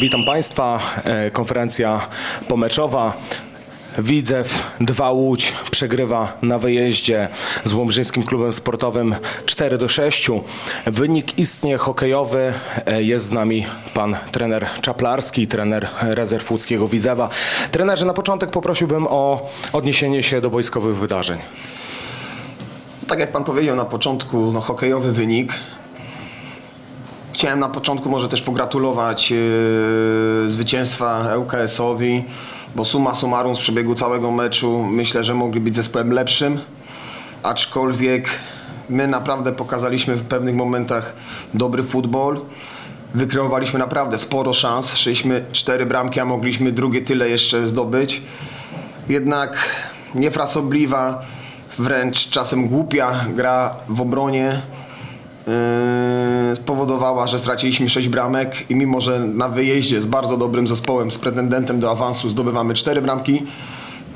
Witam Państwa. E, Konferencja pomeczowa. Widzew 2 Łódź przegrywa na wyjeździe z Łomżyńskim Klubem Sportowym 4 do 6. Wynik istnie hokejowy. E, Jest z nami pan trener Czaplarski, trener rezerw łódzkiego Widzewa. Trenerze, na początek poprosiłbym o odniesienie się do wojskowych wydarzeń. Tak jak pan powiedział na początku, no, hokejowy wynik. Chciałem na początku może też pogratulować yy, zwycięstwa ŁKS-owi, bo summa summarum z przebiegu całego meczu myślę, że mogli być zespołem lepszym, aczkolwiek my naprawdę pokazaliśmy w pewnych momentach dobry futbol. Wykreowaliśmy naprawdę sporo szans, szyliśmy cztery bramki, a mogliśmy drugie tyle jeszcze zdobyć. Jednak niefrasobliwa, wręcz czasem głupia gra w obronie spowodowała, że straciliśmy 6 bramek i mimo, że na wyjeździe z bardzo dobrym zespołem, z pretendentem do awansu zdobywamy 4 bramki,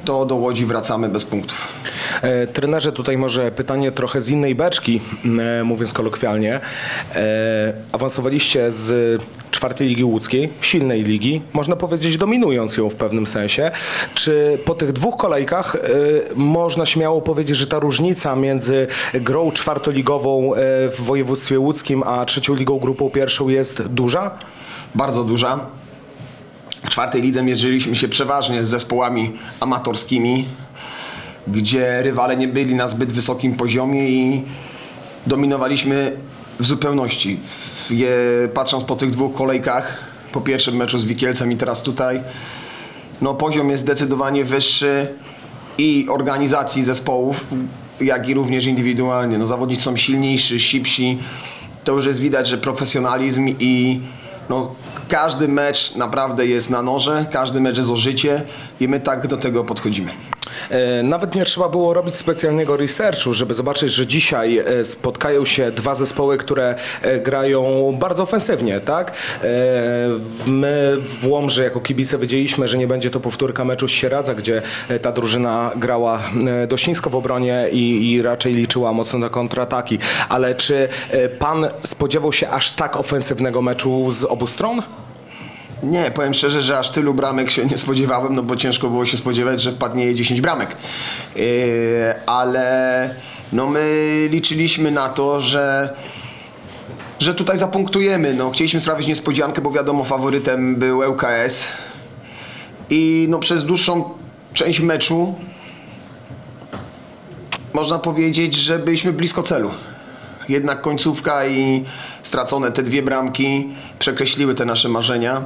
to do Łodzi wracamy bez punktów. E, Trenerze, tutaj może pytanie trochę z innej beczki, e, mówiąc kolokwialnie. E, Awansowaliście z czwartej ligi łódzkiej, silnej ligi, można powiedzieć dominując ją w pewnym sensie. Czy po tych dwóch kolejkach e, można śmiało powiedzieć, że ta różnica między grą czwartoligową e, w województwie łódzkim, a trzecią ligą grupą pierwszą jest duża? Bardzo duża. W czwartej lidze mierzyliśmy się przeważnie z zespołami amatorskimi, gdzie rywale nie byli na zbyt wysokim poziomie i dominowaliśmy w zupełności. Je, patrząc po tych dwóch kolejkach, po pierwszym meczu z Wikielcem i teraz tutaj, no poziom jest zdecydowanie wyższy i organizacji zespołów, jak i również indywidualnie. No zawodnicy są silniejsi, szybsi. To już jest widać, że profesjonalizm i no, każdy mecz naprawdę jest na noże, każdy mecz jest o życie i my tak do tego podchodzimy. E, Nawet nie trzeba było robić specjalnego researchu, żeby zobaczyć, że dzisiaj e, spotkają się dwa zespoły, które e, grają bardzo ofensywnie, tak? My w Łomży jako kibice wiedzieliśmy, że nie będzie to powtórka meczu z Sieradza, gdzie ta drużyna grała dość nisko w obronie i, i raczej liczyła mocno na kontrataki. Ale czy pan spodziewał się aż tak ofensywnego meczu z obu stron? Nie, powiem szczerze, że aż tylu bramek się nie spodziewałem, no bo ciężko było się spodziewać, że wpadnie 10 bramek. Yy, ale no my liczyliśmy na to, że że tutaj zapunktujemy. No, chcieliśmy sprawić niespodziankę, bo wiadomo, faworytem był ŁKS. I no, przez dłuższą część meczu można powiedzieć, że byliśmy blisko celu. Jednak końcówka i stracone te dwie bramki przekreśliły te nasze marzenia.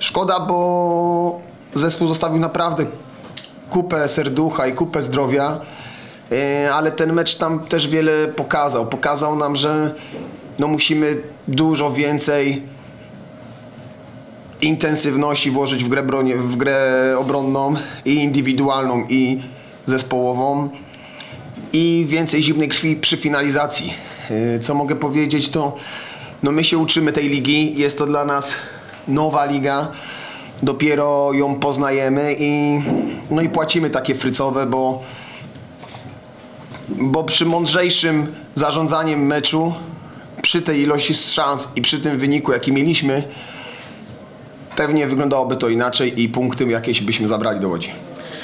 Szkoda, bo zespół zostawił naprawdę kupę serducha i kupę zdrowia, e, ale ten mecz tam też wiele pokazał. Pokazał nam, że no musimy dużo więcej intensywności włożyć w grę, bronie, w grę obronną i indywidualną i zespołową i więcej zimnej krwi przy finalizacji. Yy, Co mogę powiedzieć, to no my się uczymy tej ligi, jest to dla nas nowa liga, dopiero ją poznajemy i, no i płacimy takie frycowe, bo, bo przy mądrzejszym zarządzaniem meczu, przy tej ilości szans i przy tym wyniku, jaki mieliśmy, pewnie wyglądałoby to inaczej i punkty jakieś byśmy zabrali do Łodzi.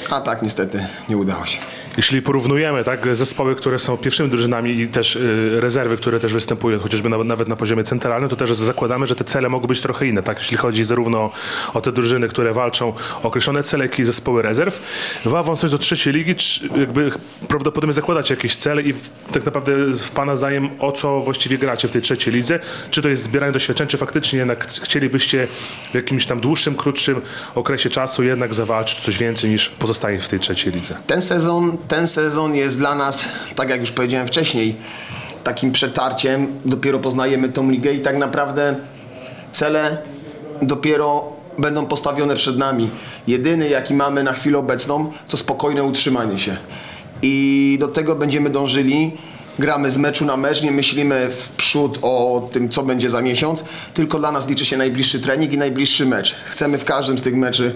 A tak niestety nie udało się. Jeśli porównujemy tak, zespoły, które są pierwszymi drużynami i też y, rezerwy, które też występują chociażby na, nawet na poziomie centralnym, to też zakładamy, że te cele mogą być trochę inne. Tak? Jeśli chodzi zarówno o te drużyny, które walczą o określone cele, jak i zespoły rezerw. Awansując do trzeciej ligi, jakby prawdopodobnie zakładacie jakieś cele i w, tak naprawdę w Pana zdaniem o co właściwie gracie w tej trzeciej lidze? Czy to jest zbieranie doświadczeń, czy faktycznie jednak chcielibyście w jakimś tam dłuższym, krótszym okresie czasu jednak zawalczyć coś więcej niż pozostanie w tej trzeciej lidze? Ten sezon, ten sezon jest dla nas, tak jak już powiedziałem wcześniej, takim przetarciem. Dopiero poznajemy tą ligę i tak naprawdę cele dopiero będą postawione przed nami. Jedyny, jaki mamy na chwilę obecną, to spokojne utrzymanie się. I do tego będziemy dążyli. Gramy z meczu na mecz, nie myślimy w przód o tym, co będzie za miesiąc, tylko dla nas liczy się najbliższy trening i najbliższy mecz. Chcemy w każdym z tych meczy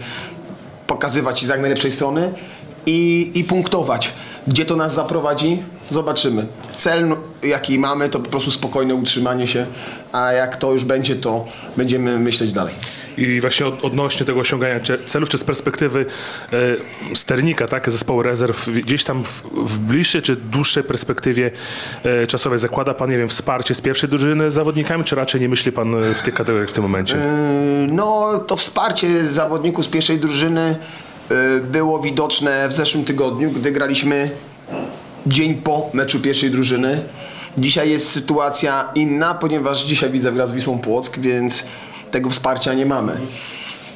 pokazywać się z jak najlepszej strony i, i punktować. Gdzie to nas zaprowadzi, zobaczymy. Cel, no, jaki mamy, to po prostu spokojne utrzymanie się, a jak to już będzie, to będziemy myśleć dalej. I właśnie od, odnośnie tego osiągania celów, czy z perspektywy e, sternika, tak, zespołu rezerw, gdzieś tam w, w bliższej czy dłuższej perspektywie e, czasowej zakłada pan, nie wiem, wsparcie z pierwszej drużyny z zawodnikami, czy raczej nie myśli pan e, w tych kategoriach w tym momencie? Yy, No, to wsparcie zawodników z pierwszej drużyny było widoczne w zeszłym tygodniu, gdy graliśmy dzień po meczu pierwszej drużyny. Dzisiaj jest sytuacja inna, ponieważ dzisiaj widzę gra z Wisłą Płock, więc tego wsparcia nie mamy.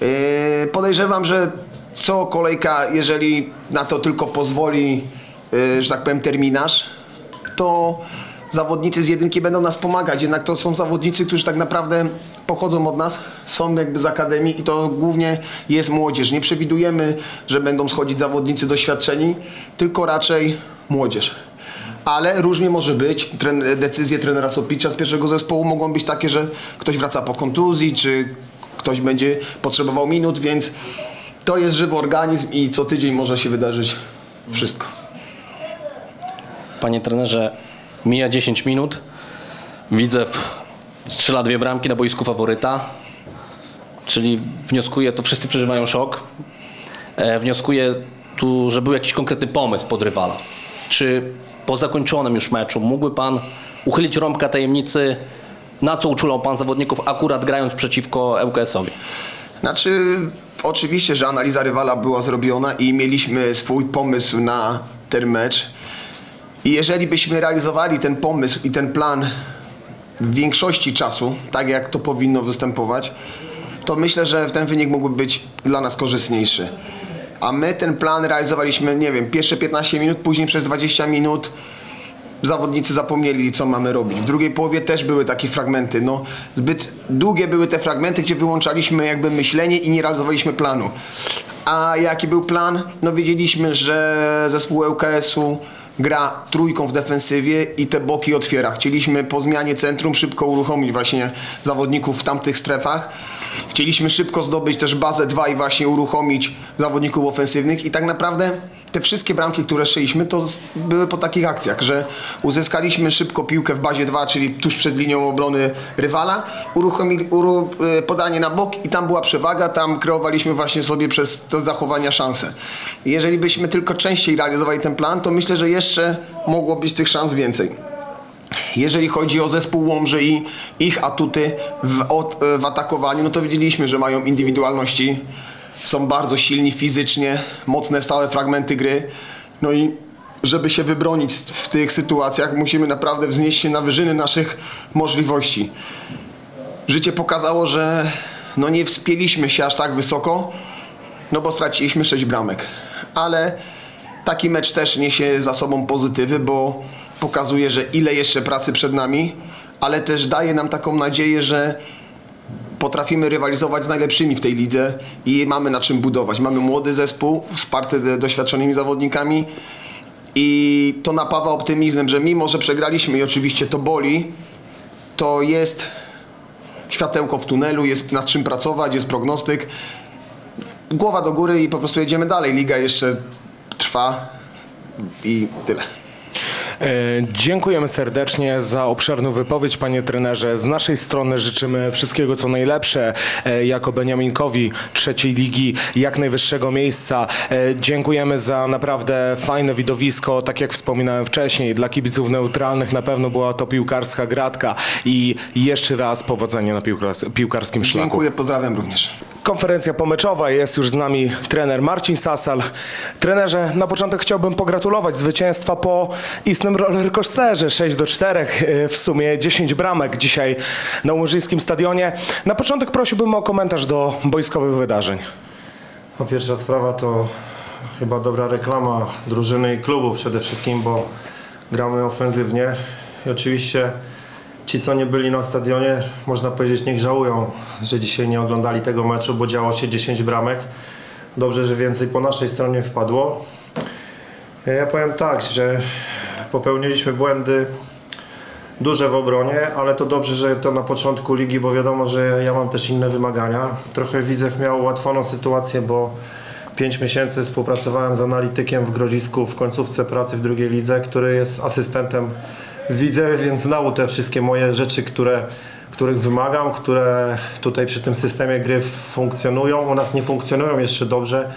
Yy, Podejrzewam, że co kolejka, jeżeli na to tylko pozwoli, yy, że tak powiem, terminarz, to zawodnicy z jedynki będą nas pomagać. Jednak to są zawodnicy, którzy tak naprawdę pochodzą od nas, są jakby z akademii i to głównie jest młodzież. Nie przewidujemy, że będą schodzić zawodnicy doświadczeni, tylko raczej młodzież. Ale różnie może być. Tren, decyzje trenera Sopicza z pierwszego zespołu mogą być takie, że ktoś wraca po kontuzji, czy ktoś będzie potrzebował minut, więc to jest żywy organizm i co tydzień może się wydarzyć wszystko. Panie trenerze, mija 10 minut. Widzę, strzela dwie bramki na boisku faworyta. Czyli wnioskuję, to wszyscy przeżywają szok. E, wnioskuję tu, że był jakiś konkretny pomysł pod rywala. Czy po zakończonym już meczu mógłby Pan uchylić rąbka tajemnicy, na co uczulał Pan zawodników akurat grając przeciwko ŁKS-owi? Znaczy, oczywiście, że analiza rywala była zrobiona i mieliśmy swój pomysł na ten mecz. I jeżeli byśmy realizowali ten pomysł i ten plan w większości czasu, tak jak to powinno występować, to myślę, że ten wynik mógłby być dla nas korzystniejszy. A my ten plan realizowaliśmy, nie wiem, pierwsze 15 minut, później przez 20 minut zawodnicy zapomnieli, co mamy robić. W drugiej połowie też były takie fragmenty. No, zbyt długie były te fragmenty, gdzie wyłączaliśmy jakby myślenie i nie realizowaliśmy planu. A jaki był plan? No wiedzieliśmy, że zespół ŁKS-u gra trójką w defensywie i te boki otwiera. Chcieliśmy po zmianie centrum szybko uruchomić właśnie zawodników w tamtych strefach. Chcieliśmy szybko zdobyć też bazę 2 i właśnie uruchomić zawodników ofensywnych i tak naprawdę te wszystkie bramki, które szyliśmy, to były po takich akcjach, że uzyskaliśmy szybko piłkę w bazie 2, czyli tuż przed linią obrony rywala, uruchomili uru, e, podanie na bok i tam była przewaga, tam kreowaliśmy właśnie sobie przez to zachowania szansę. I Jeżeli byśmy tylko częściej realizowali ten plan, to myślę, że jeszcze mogło być tych szans więcej. Jeżeli chodzi o zespół Łomży i ich atuty w, od, w atakowaniu, no to widzieliśmy, że mają indywidualności, są bardzo silni fizycznie, mocne stałe fragmenty gry. No i żeby się wybronić w tych sytuacjach, musimy naprawdę wznieść się na wyżyny naszych możliwości. Życie pokazało, że no nie wspięliśmy się aż tak wysoko, no bo straciliśmy 6 bramek. Ale taki mecz też niesie za sobą pozytywy, bo pokazuje, że ile jeszcze pracy przed nami, ale też daje nam taką nadzieję, że potrafimy rywalizować z najlepszymi w tej lidze i mamy na czym budować. Mamy młody zespół, wsparty doświadczonymi zawodnikami i to napawa optymizmem, że mimo, że przegraliśmy i oczywiście to boli, to jest światełko w tunelu, jest nad czym pracować, jest prognostyk. Głowa do góry i po prostu jedziemy dalej. Liga jeszcze trwa i tyle. E, Dziękujemy serdecznie za obszerną wypowiedź, panie trenerze. Z naszej strony życzymy wszystkiego co najlepsze e, jako Beniaminkowi trzeciej ligi, jak najwyższego miejsca. E, Dziękujemy za naprawdę fajne widowisko, tak jak wspominałem wcześniej. Dla kibiców neutralnych na pewno była to piłkarska gratka i jeszcze raz powodzenia na piłkars- piłkarskim szlaku. Dziękuję, pozdrawiam również. Konferencja pomeczowa, jest już z nami trener Marcin Sasal. Trenerze, na początek chciałbym pogratulować zwycięstwa po istnym rollercoasterze 6 do 4, e, w sumie 10 bramek dzisiaj na Łomżyńskim Stadionie. Na początek prosiłbym o komentarz do boiskowych wydarzeń. No pierwsza sprawa to chyba dobra reklama drużyny i klubu przede wszystkim, bo gramy ofensywnie i oczywiście ci co nie byli na stadionie można powiedzieć niech żałują, że dzisiaj nie oglądali tego meczu, bo działo się 10 bramek. Dobrze, że więcej po naszej stronie wpadło. Ja powiem tak, że popełniliśmy błędy duże w obronie, ale to dobrze, że to na początku ligi, bo wiadomo, że ja mam też inne wymagania. Trochę Widzew miał ułatwioną sytuację, bo 5 miesięcy współpracowałem z analitykiem w Grodzisku w końcówce pracy w drugiej lidze, który jest asystentem w Widzewie, więc znał te wszystkie moje rzeczy, które, których wymagam, które tutaj przy tym systemie gry funkcjonują. U nas nie funkcjonują jeszcze dobrze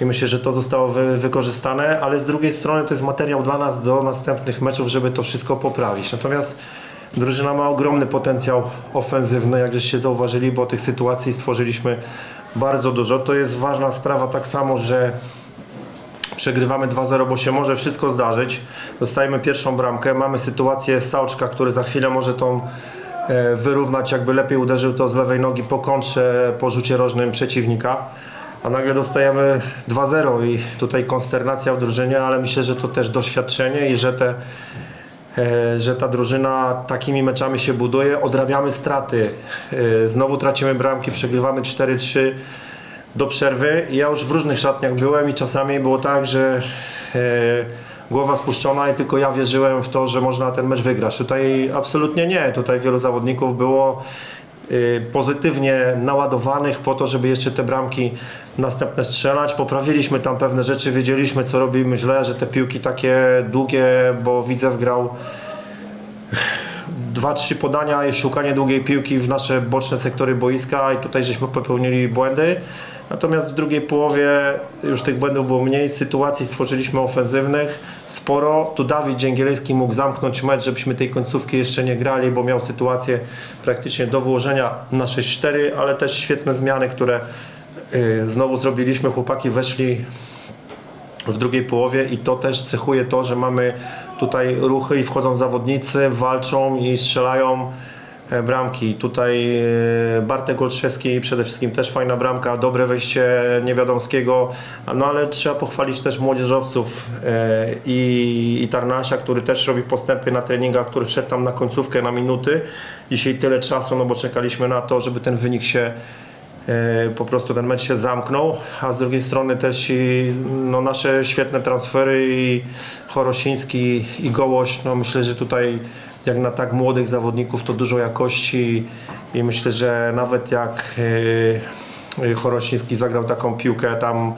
i myślę, że to zostało wy, wykorzystane, ale z drugiej strony to jest materiał dla nas do następnych meczów, żeby to wszystko poprawić. Natomiast drużyna ma ogromny potencjał ofensywny, jak żeście zauważyli, bo tych sytuacji stworzyliśmy bardzo dużo. To jest ważna sprawa tak samo, że Przegrywamy 2-0, bo się może wszystko zdarzyć. Dostajemy pierwszą bramkę. Mamy sytuację Stałczka, który za chwilę może tą e, wyrównać, jakby lepiej uderzył to z lewej nogi po kontrze, po rzucie rożnym przeciwnika. A nagle dostajemy 2-0 i tutaj konsternacja w drużynie, ale myślę, że to też doświadczenie i że te e, że ta drużyna takimi meczami się buduje, odrabiamy straty, e, znowu tracimy bramki, przegrywamy 4-3 do przerwy. Ja już w różnych szatniach byłem i czasami było tak, że e, głowa spuszczona i tylko ja wierzyłem w to, że można ten mecz wygrać. Tutaj absolutnie nie. Tutaj wielu zawodników było pozytywnie naładowanych po to, żeby jeszcze te bramki następne strzelać. Poprawiliśmy tam pewne rzeczy, wiedzieliśmy co robimy źle, że te piłki takie długie, bo Widzew grał dwa, trzy podania i szukanie długiej piłki w nasze boczne sektory boiska i tutaj żeśmy popełnili błędy. Natomiast w drugiej połowie już tych błędów było mniej, sytuacji stworzyliśmy ofensywnych sporo. Tu Dawid Dzięgielski mógł zamknąć mecz, żebyśmy tej końcówki jeszcze nie grali, bo miał sytuację praktycznie do wyłożenia na 6-4, ale też świetne zmiany, które znowu zrobiliśmy. Chłopaki weszli w drugiej połowie i to też cechuje to, że mamy tutaj ruchy i wchodzą zawodnicy, walczą i strzelają e, bramki. Tutaj e, Bartek Olszewski przede wszystkim też fajna bramka, dobre wejście Niewiadomskiego, no ale trzeba pochwalić też młodzieżowców e, i, i Tarnasia, który też robi postępy na treningach, który wszedł tam na końcówkę, na minuty. Dzisiaj tyle czasu, no bo czekaliśmy na to, żeby ten wynik się po prostu ten mecz się zamknął, a z drugiej strony też i no, nasze świetne transfery i Chorosiński i Gołoś, no myślę, że tutaj jak na tak młodych zawodników to dużo jakości i myślę, że nawet jak e, Chorosiński zagrał taką piłkę tam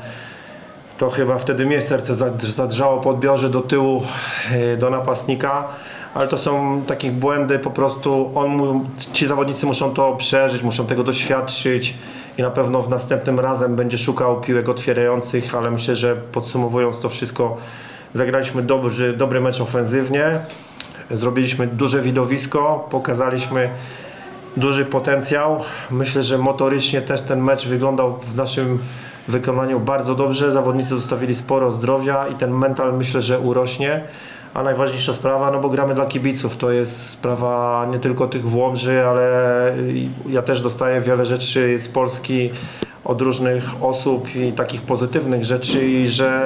to chyba wtedy mnie serce zadrżało po odbiorze do tyłu e, do napastnika. Ale to są takie błędy, po prostu on, ci zawodnicy muszą to przeżyć, muszą tego doświadczyć i na pewno w następnym razem będzie szukał piłek otwierających, ale myślę, że podsumowując to wszystko, zagraliśmy dobry, dobry mecz ofensywnie, zrobiliśmy duże widowisko, pokazaliśmy duży potencjał. Myślę, że motorycznie też ten mecz wyglądał w naszym wykonaniu bardzo dobrze. Zawodnicy zostawili sporo zdrowia i ten mental myślę, że urośnie. A najważniejsza sprawa, no bo gramy dla kibiców. To jest sprawa nie tylko tych Włomży, ale ja też dostaję wiele rzeczy z Polski od różnych osób i takich pozytywnych rzeczy i że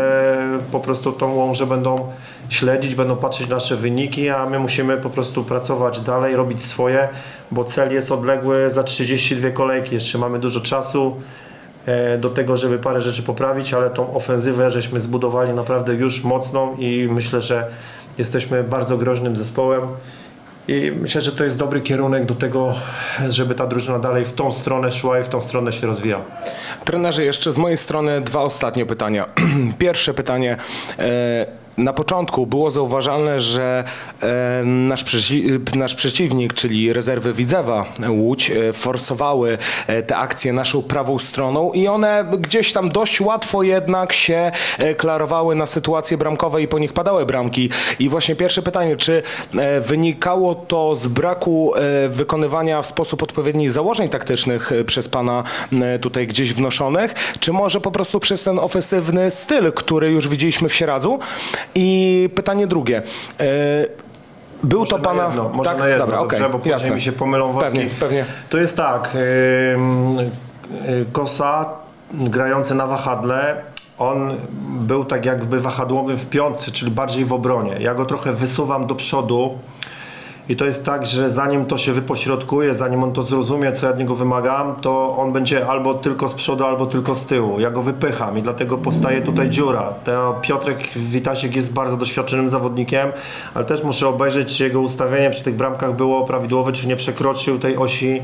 po prostu tą Łomżę będą śledzić, będą patrzeć na nasze wyniki, a my musimy po prostu pracować dalej, robić swoje, bo cel jest odległy za 32 kolejki. Jeszcze mamy dużo czasu do tego, żeby parę rzeczy poprawić, ale tą ofensywę żeśmy zbudowali naprawdę już mocną i myślę, że jesteśmy bardzo groźnym zespołem. I myślę, że to jest dobry kierunek do tego, żeby ta drużyna dalej w tą stronę szła i w tą stronę się rozwijała. Trenerze, jeszcze z mojej strony dwa ostatnie pytania. Pierwsze pytanie. E, na początku było zauważalne, że e, nasz, przeci nasz przeciwnik, czyli rezerwy Widzewa, Łódź, e, forsowały e, te akcje naszą prawą stroną i one gdzieś tam dość łatwo jednak się klarowały na sytuacje bramkowe i po nich padały bramki. I właśnie pierwsze pytanie, czy wynikało to z braku wykonywania w sposób odpowiedni założeń taktycznych przez pana tutaj gdzieś wnoszonych, czy może po prostu przez ten ofensywny styl, który już widzieliśmy w Sieradzu? I pytanie drugie. e, Był Może to na pana. jedno, może tak? na jedno, Dobra, dobrze, okej, bo później jasne. mi się pomylą wątki. Pewnie, pewnie. To jest tak, y, Kosa grający na wahadle, on był tak jakby wahadłowy w piątce, czyli bardziej w obronie. Ja go trochę wysuwam do przodu i to jest tak, że zanim to się wypośrodkuje, zanim on to zrozumie, co ja od niego wymagam, to on będzie albo tylko z przodu, albo tylko z tyłu. Ja go wypycham i dlatego powstaje tutaj dziura. Piotrek Witasiek jest bardzo doświadczonym zawodnikiem, ale też muszę obejrzeć, czy jego ustawienie przy tych bramkach było prawidłowe, czy nie przekroczył tej osi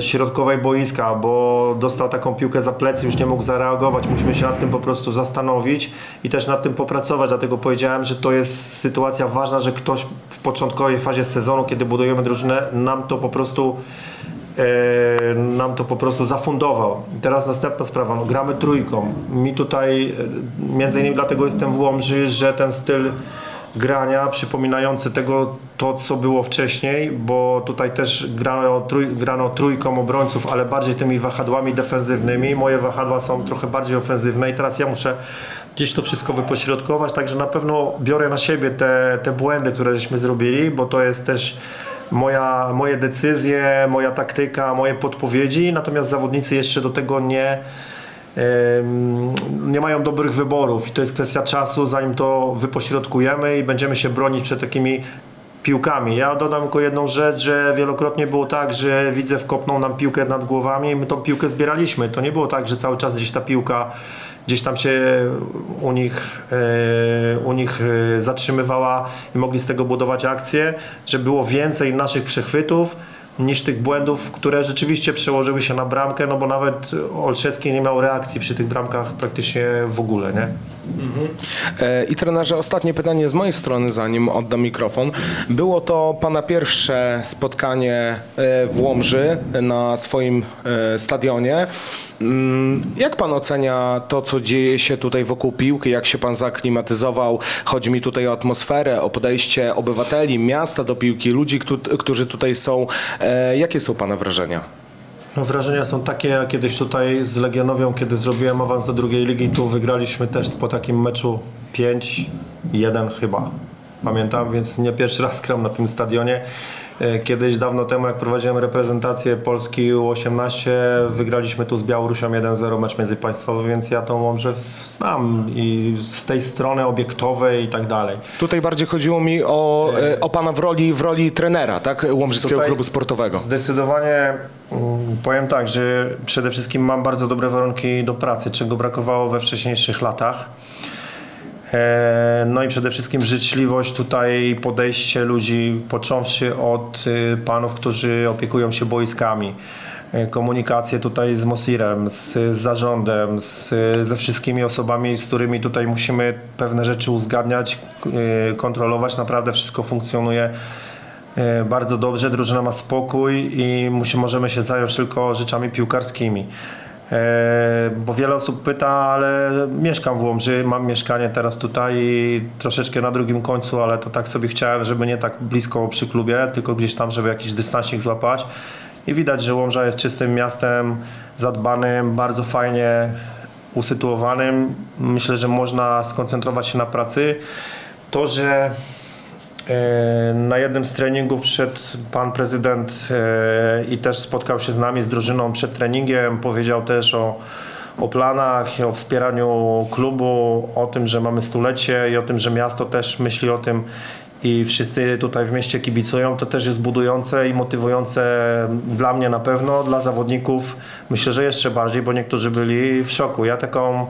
środkowej boiska, bo dostał taką piłkę za plecy, już nie mógł zareagować. Musimy się nad tym po prostu zastanowić i też nad tym popracować. Dlatego powiedziałem, że to jest sytuacja ważna, że ktoś w początkowej fazie sezonu, kiedy budujemy drużynę, nam to po prostu e, nam to po prostu zafundował. Teraz następna sprawa, no, gramy trójką. Mi tutaj, e, między innymi dlatego jestem w Łomży, że ten styl grania przypominający tego, to co było wcześniej, bo tutaj też grano, trój, grano trójką obrońców, ale bardziej tymi wahadłami defensywnymi. Moje wahadła są trochę bardziej ofensywne i teraz ja muszę gdzieś to wszystko wypośrodkować, także na pewno biorę na siebie te, te błędy, które żeśmy zrobili, bo to jest też moja, moje decyzje, moja taktyka, moje podpowiedzi, natomiast zawodnicy jeszcze do tego nie, nie mają dobrych wyborów i to jest kwestia czasu, zanim to wypośrodkujemy i będziemy się bronić przed takimi piłkami. Ja dodam tylko jedną rzecz, że wielokrotnie było tak, że widzę wkopnął nam piłkę nad głowami i my tą piłkę zbieraliśmy. To nie było tak, że cały czas gdzieś ta piłka gdzieś tam się u nich, e, u nich e, zatrzymywała i mogli z tego budować akcje, że było więcej naszych przechwytów niż tych błędów, które rzeczywiście przełożyły się na bramkę, no bo nawet Olszewski nie miał reakcji przy tych bramkach praktycznie w ogóle, nie? E, I trenerze, ostatnie pytanie z mojej strony, zanim oddam mikrofon. Było to Pana pierwsze spotkanie e, w Łomży na swoim e, stadionie. Mm, Jak Pan ocenia to, co dzieje się tutaj wokół piłki? Jak się Pan zaklimatyzował? Chodzi mi tutaj o atmosferę, o podejście obywateli, miasta do piłki, ludzi, któ- którzy tutaj są. Jakie są Pana wrażenia? No wrażenia są takie, jak kiedyś tutaj z Legionowią, kiedy zrobiłem awans do drugiej ligi, tu wygraliśmy też po takim meczu 5-1 chyba. Pamiętam, więc nie pierwszy raz gram na tym stadionie. E, Kiedyś, dawno temu, jak prowadziłem reprezentację Polski U18, wygraliśmy tu z Białorusią 1-0 mecz międzypaństwowy, więc ja tą Łomżę znam i z tej strony obiektowej i tak dalej. Tutaj bardziej chodziło mi o, e, o Pana w roli, w roli trenera, tak? Łomżyckiego Tutaj Klubu Sportowego. Zdecydowanie mm, powiem tak, że przede wszystkim mam bardzo dobre warunki do pracy, czego brakowało we wcześniejszych latach. E, No i przede wszystkim życzliwość tutaj, podejście ludzi, począwszy od y, panów, którzy opiekują się boiskami. E, Komunikację tutaj z Mosirem, z, z zarządem, z, ze wszystkimi osobami, z którymi tutaj musimy pewne rzeczy uzgadniać, y, kontrolować. Naprawdę wszystko funkcjonuje E, bardzo dobrze, drużyna ma spokój i musi, możemy się zająć tylko rzeczami piłkarskimi. E, Bo wiele osób pyta, ale mieszkam w Łomży, mam mieszkanie teraz tutaj i troszeczkę na drugim końcu, ale to tak sobie chciałem, żeby nie tak blisko przy klubie, tylko gdzieś tam, żeby jakiś dystansik złapać. I widać, że Łomża jest czystym miastem, zadbanym, bardzo fajnie usytuowanym. Myślę, że można skoncentrować się na pracy. To, że Na jednym z treningów przyszedł pan prezydent e, i też spotkał się z nami, z drużyną przed treningiem. Powiedział też o, o planach, o wspieraniu klubu, o tym, że mamy stulecie i o tym, że miasto też myśli o tym i wszyscy tutaj w mieście kibicują. To też jest budujące i motywujące dla mnie na pewno, dla zawodników myślę, że jeszcze bardziej, bo niektórzy byli w szoku. Ja taką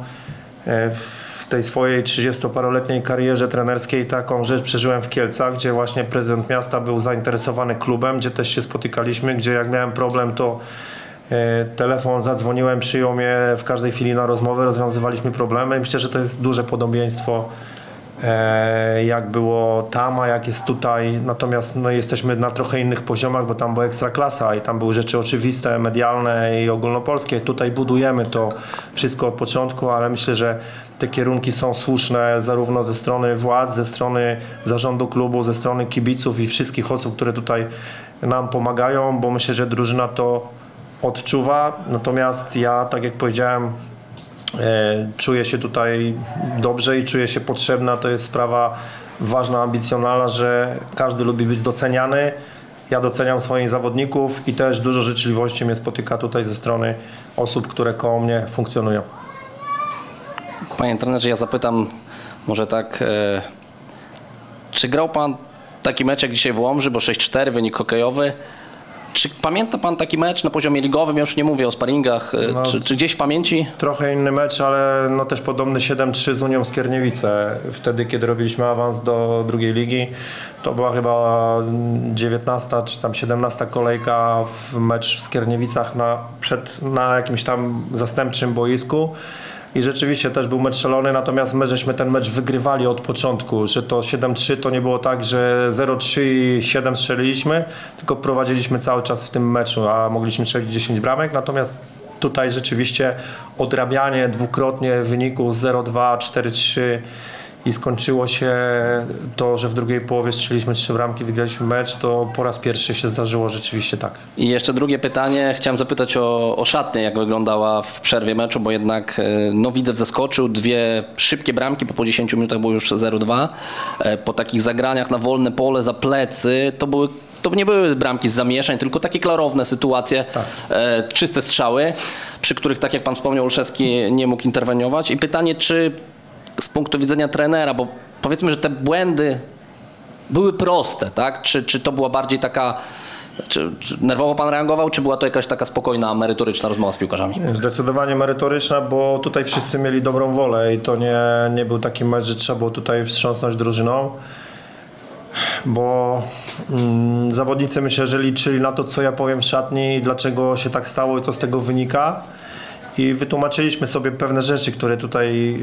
e, tej swojej 30-paroletniej karierze trenerskiej taką rzecz przeżyłem w Kielcach, gdzie właśnie prezydent miasta był zainteresowany klubem, gdzie też się spotykaliśmy, gdzie jak miałem problem, to e, telefon, zadzwoniłem, przyjął mnie w każdej chwili na rozmowę, rozwiązywaliśmy problemy. Myślę, że to jest duże podobieństwo jak było tam, a jak jest tutaj. Natomiast no, jesteśmy na trochę innych poziomach, bo tam była ekstraklasa i tam były rzeczy oczywiste, medialne i ogólnopolskie. Tutaj budujemy to wszystko od początku, ale myślę, że te kierunki są słuszne zarówno ze strony władz, ze strony zarządu klubu, ze strony kibiców i wszystkich osób, które tutaj nam pomagają, bo myślę, że drużyna to odczuwa. Natomiast ja, tak jak powiedziałem, E, Czuję się tutaj dobrze i czuję się potrzebna. To jest sprawa ważna, ambicjonalna, że każdy lubi być doceniany. Ja doceniam swoich zawodników i też dużo życzliwości mnie spotyka tutaj ze strony osób, które koło mnie funkcjonują. Panie trenerze, ja zapytam może tak, e, czy grał pan taki mecz jak dzisiaj w Łomży, bo 6-4, wynik hokejowy, Czy pamięta pan taki mecz na poziomie ligowym? Ja już nie mówię o sparingach. e, No. Czy, czy gdzieś w pamięci? Trochę inny mecz, ale no też podobny 7-3 z Unią Skierniewice. Wtedy, kiedy robiliśmy awans do drugiej ligi, to była chyba 19 czy tam 17 kolejka w mecz w Skierniewicach na, przed, na jakimś tam zastępczym boisku. I rzeczywiście też był mecz szalony, natomiast my żeśmy ten mecz wygrywali od początku, że to 7-3 to nie było tak, że 0-3 i 7 strzeliliśmy, tylko prowadziliśmy cały czas w tym meczu, a mogliśmy strzelić 10 bramek, natomiast Tutaj rzeczywiście odrabianie dwukrotnie wyniku 0-2, 4-3 i skończyło się to, że w drugiej połowie strzeliśmy trzy bramki, wygraliśmy mecz, to po raz pierwszy się zdarzyło rzeczywiście tak. I jeszcze drugie pytanie. Chciałem zapytać o, o szatnię, jak wyglądała w przerwie meczu, bo jednak e, no, Widzew zaskoczył. Dwie szybkie bramki, po, po 10 minutach było już 0-2. E, Po takich zagraniach na wolne pole za plecy, to były to nie były bramki z zamieszań, tylko takie klarowne sytuacje, e, czyste strzały, przy których, tak jak pan wspomniał, Olszewski nie mógł interweniować. I pytanie, czy z punktu widzenia trenera, bo powiedzmy, że te błędy były proste, tak? Czy, czy to była bardziej taka. Czy, czy nerwowo pan reagował, czy była to jakaś taka spokojna, merytoryczna rozmowa z piłkarzami? Zdecydowanie merytoryczna, bo tutaj wszyscy mieli dobrą wolę i to nie, nie był taki mecz, że trzeba było tutaj wstrząsnąć drużyną. Bo mm, zawodnicy myślę, że liczyli na to, co ja powiem w szatni, dlaczego się tak stało i co z tego wynika. I wytłumaczyliśmy sobie pewne rzeczy, które tutaj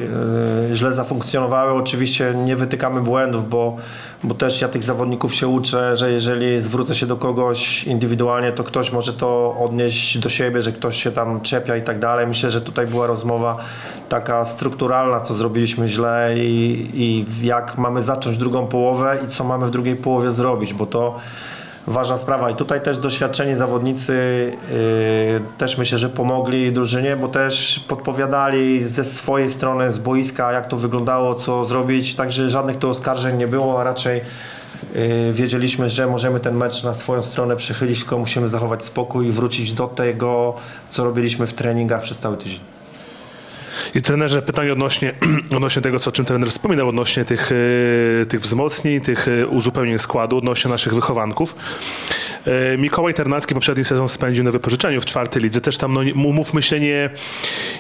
e, źle zafunkcjonowały. Oczywiście nie wytykamy błędów, bo, bo też ja tych zawodników się uczę, że jeżeli zwrócę się do kogoś indywidualnie, to ktoś może to odnieść do siebie, że ktoś się tam czepia i tak dalej. Myślę, że tutaj była rozmowa taka strukturalna, co zrobiliśmy źle i, i jak mamy zacząć drugą połowę i co mamy w drugiej połowie zrobić, bo to ważna sprawa. I tutaj też doświadczeni zawodnicy yy, też myślę, że pomogli drużynie, bo też podpowiadali ze swojej strony, z boiska, jak to wyglądało, co zrobić. Także żadnych tu oskarżeń nie było, a raczej yy, wiedzieliśmy, że możemy ten mecz na swoją stronę przechylić, tylko musimy zachować spokój i wrócić do tego, co robiliśmy w treningach przez cały tydzień. I trenerze, pytanie odnośnie, odnośnie tego, co, o czym trener wspominał, odnośnie tych, e, tych wzmocnień, tych e, uzupełnień składu, odnośnie naszych wychowanków. E, Mikołaj Ternacki poprzedni sezon spędził na wypożyczeniu w czwartej lidze. Też tam, no, umówmy się, nie,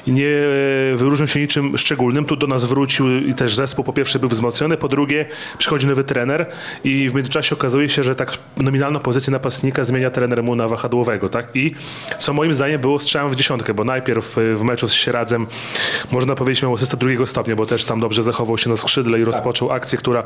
nie e, wyróżnił się niczym szczególnym. Tu do nas wrócił i też zespół po pierwsze był wzmocniony, po drugie przychodzi nowy trener i w międzyczasie okazuje się, że tak nominalną pozycję napastnika zmienia trener mu na wahadłowego, tak? I co moim zdaniem było strzałem w dziesiątkę, bo najpierw e, w meczu z Sieradzem można powiedzieć miał asystę drugiego stopnia, bo też tam dobrze zachował się na skrzydle i rozpoczął akcję, która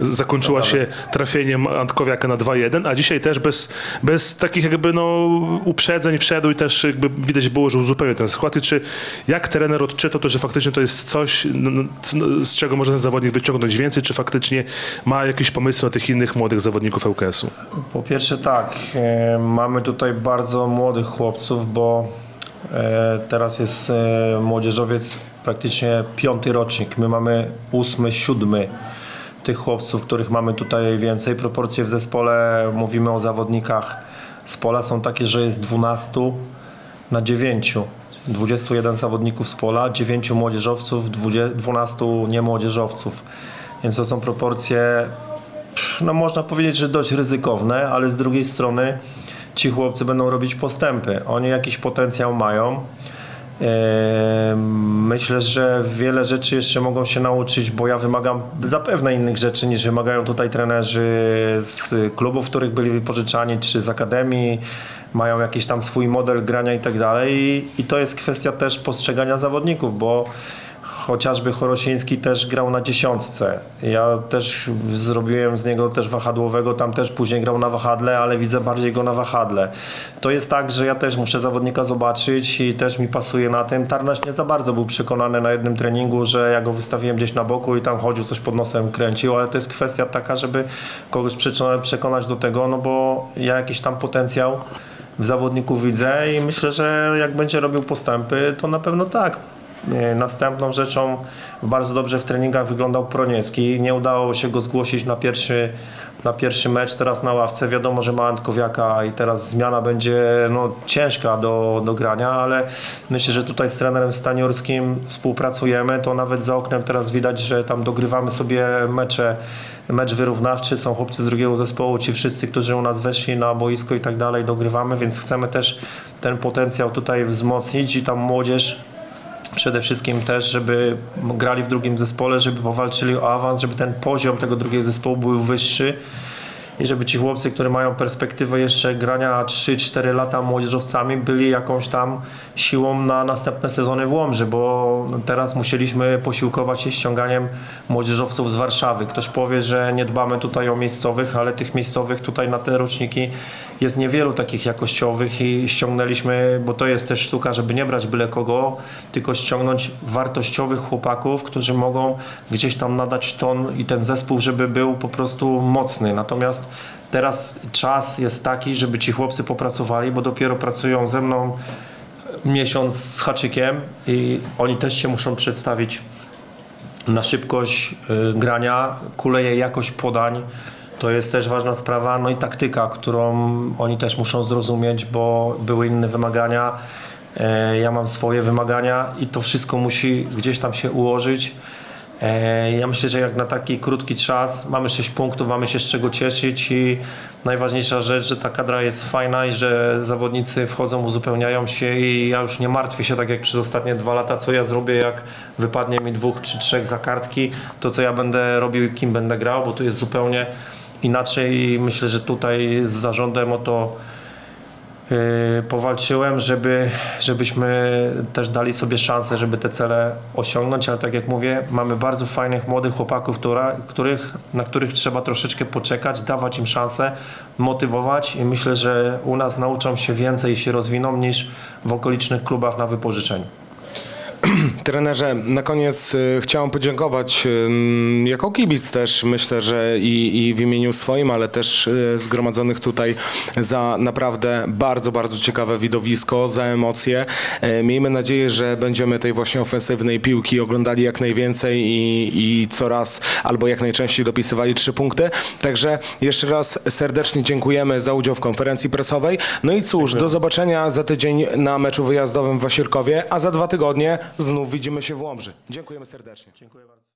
zakończyła się trafieniem Antkowiaka na 2-1, a dzisiaj też bez, bez takich jakby no uprzedzeń wszedł i też jakby widać było, że uzupełnił ten skład i czy jak trener odczytał to, że faktycznie to jest coś, no, no, no, z czego ten zawodnik wyciągnąć więcej, czy faktycznie ma jakieś pomysły na tych innych młodych zawodników ŁKS-u? Po pierwsze tak, e, mamy tutaj bardzo młodych chłopców, bo e, teraz jest e, młodzieżowiec praktycznie piąty rocznik. My mamy ósmy, siódmy tych chłopców, których mamy tutaj więcej. Proporcje w zespole, mówimy o zawodnikach z pola są takie, że jest 12 na 9. 21 zawodników z pola, 9 młodzieżowców, 20 12 niemłodzieżowców. Więc to są proporcje no można powiedzieć, że dość ryzykowne, ale z drugiej strony ci chłopcy będą robić postępy. Oni jakiś potencjał mają. Myślę, że wiele rzeczy jeszcze mogą się nauczyć, bo ja wymagam zapewne innych rzeczy niż wymagają tutaj trenerzy z klubów, w których byli wypożyczani, czy z akademii. Mają jakiś tam swój model grania i tak dalej. I to jest kwestia też postrzegania zawodników, bo Chociażby Chorosiński też grał na dziesiątce. Ja też zrobiłem z niego też wahadłowego, tam też później grał na wahadle, ale widzę bardziej go na wahadle. To jest tak, że ja też muszę zawodnika zobaczyć i też mi pasuje na tym. Tarnaś nie za bardzo był przekonany na jednym treningu, że ja go wystawiłem gdzieś na boku i tam chodził, coś pod nosem kręcił, ale to jest kwestia taka, żeby kogoś przekonać do tego, no bo ja jakiś tam potencjał w zawodniku widzę i myślę, że jak będzie robił postępy, to na pewno tak. E, Następną rzeczą bardzo dobrze w treningach wyglądał Proniecki. Nie udało się go zgłosić na pierwszy, na pierwszy mecz, teraz na ławce. Wiadomo, że ma Antkowiaka i teraz zmiana będzie no, ciężka do, do grania, ale myślę, że tutaj z trenerem Staniurskim współpracujemy. To nawet za oknem teraz widać, że tam dogrywamy sobie mecze, mecz wyrównawczy. Są chłopcy z drugiego zespołu, ci wszyscy, którzy u nas weszli na boisko i tak dalej, dogrywamy, więc chcemy też ten potencjał tutaj wzmocnić i tam młodzież przede wszystkim też, żeby grali w drugim zespole, żeby powalczyli o awans, żeby ten poziom tego drugiego zespołu był wyższy i żeby ci chłopcy, którzy mają perspektywę jeszcze grania 3-4 lata młodzieżowcami, byli jakąś tam siłą na następne sezony w Łomży, bo teraz musieliśmy posiłkować się ściąganiem młodzieżowców z Warszawy. Ktoś powie, że nie dbamy tutaj o miejscowych, ale tych miejscowych tutaj na te roczniki jest niewielu takich jakościowych i ściągnęliśmy, bo to jest też sztuka, żeby nie brać byle kogo, tylko ściągnąć wartościowych chłopaków, którzy mogą gdzieś tam nadać ton i ten zespół, żeby był po prostu mocny. Natomiast teraz czas jest taki, żeby ci chłopcy popracowali, bo dopiero pracują ze mną miesiąc z haczykiem i oni też się muszą przedstawić na szybkość y, grania, kuleje jakość podań. To jest też ważna sprawa. No i taktyka, którą oni też muszą zrozumieć, bo były inne wymagania. E, Ja mam swoje wymagania i to wszystko musi gdzieś tam się ułożyć. E, Ja myślę, że jak na taki krótki czas mamy 6 punktów, mamy się z czego cieszyć i najważniejsza rzecz, że ta kadra jest fajna i że zawodnicy wchodzą, uzupełniają się i ja już nie martwię się tak jak przez ostatnie dwa lata, co ja zrobię, jak wypadnie mi dwóch czy trzech za kartki, to co ja będę robił i kim będę grał, bo to jest zupełnie inaczej i myślę, że tutaj z zarządem o to powalczyłem, żeby, żebyśmy też dali sobie szansę, żeby te cele osiągnąć, ale tak jak mówię, mamy bardzo fajnych młodych chłopaków, która, których, na których trzeba troszeczkę poczekać, dawać im szansę, motywować i myślę, że u nas nauczą się więcej i się rozwiną niż w okolicznych klubach na wypożyczeniu. Trenerze, na koniec y, chciałem podziękować jako kibic też, myślę, że i, i w imieniu swoim, ale też y, zgromadzonych tutaj za naprawdę bardzo, bardzo ciekawe widowisko, za emocje. E, Miejmy nadzieję, że będziemy tej właśnie ofensywnej piłki oglądali jak najwięcej i, i coraz albo jak najczęściej dopisywali trzy punkty. Także jeszcze raz serdecznie dziękujemy za udział w konferencji prasowej. No i cóż, do zobaczenia za tydzień na meczu wyjazdowym w Wasierkowie, a za dwa tygodnie znów widzimy się w Łomży. Dziękujemy serdecznie. Dziękuję bardzo.